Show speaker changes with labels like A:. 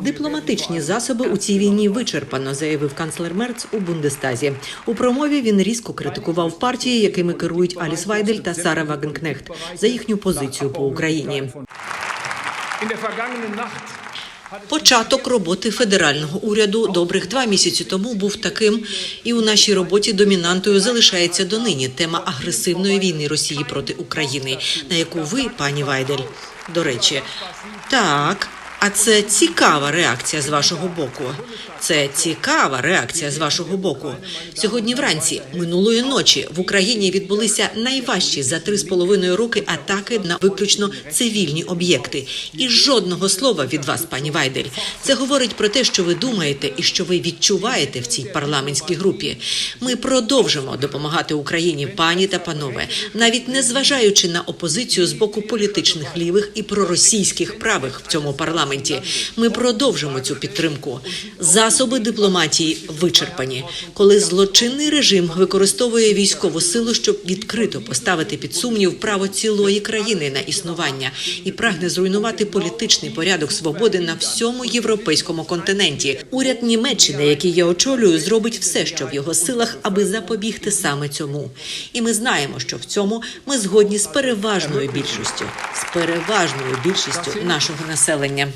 A: Дипломатичні засоби у цій війні вичерпано, заявив канцлер Мерц у Бундестазі. У промові він різко критикував партії, якими керують Аліс Вайдель та Сара Вагенкнехт, за їхню позицію по Україні. Початок роботи федерального уряду добрих два місяці тому був таким, і у нашій роботі домінантою залишається донині тема агресивної війни Росії проти України, на яку ви, пані Вайдель, до речі, так. А це цікава реакція з вашого боку. Це цікава реакція з вашого боку. Сьогодні вранці минулої ночі в Україні відбулися найважчі за три з половиною роки атаки на виключно цивільні об'єкти. І жодного слова від вас, пані Вайдель. Це говорить про те, що ви думаєте і що ви відчуваєте в цій парламентській групі. Ми продовжимо допомагати Україні, пані та панове, навіть не зважаючи на опозицію з боку політичних лівих і проросійських правих в цьому парламенті. Ми продовжимо цю підтримку. Засоби дипломатії вичерпані, коли злочинний режим використовує військову силу, щоб відкрито поставити під сумнів право цілої країни на існування і прагне зруйнувати політичний порядок свободи на всьому європейському континенті. Уряд Німеччини, який я очолюю, зробить все, що в його силах, аби запобігти саме цьому. І ми знаємо, що в цьому ми згодні з переважною більшістю, з переважною більшістю нашого населення.